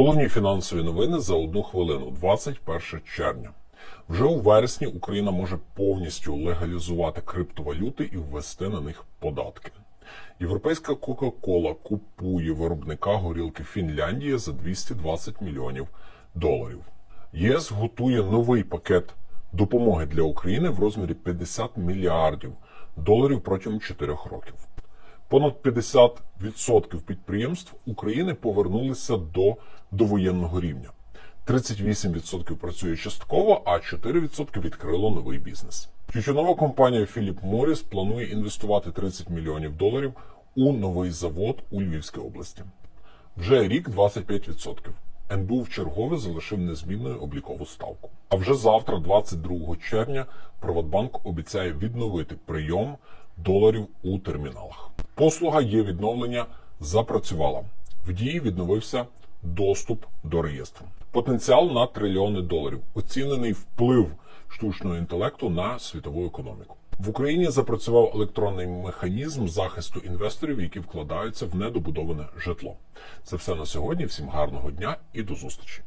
Головні фінансові новини за одну хвилину, 21 червня. Вже у вересні Україна може повністю легалізувати криптовалюти і ввести на них податки. Європейська Кока-Кола купує виробника горілки Фінляндії за 220 мільйонів доларів. ЄС готує новий пакет допомоги для України в розмірі 50 мільярдів доларів протягом 4 років. Понад 50% підприємств України повернулися до довоєнного рівня. 38% працює частково, а 4% відкрило новий бізнес. Тютюнова компанія Philip Morris планує інвестувати 30 мільйонів доларів у новий завод у Львівській області. Вже рік 25%. НБУ вчергове залишив незмінною облікову ставку. А вже завтра, 22 червня, Приватбанк обіцяє відновити прийом доларів у терміналах. Послуга є відновлення запрацювала. В дії відновився доступ до реєстру. Потенціал на трильйони доларів. Оцінений вплив штучного інтелекту на світову економіку. В Україні запрацював електронний механізм захисту інвесторів, які вкладаються в недобудоване житло. Це все на сьогодні. Всім гарного дня і до зустрічі.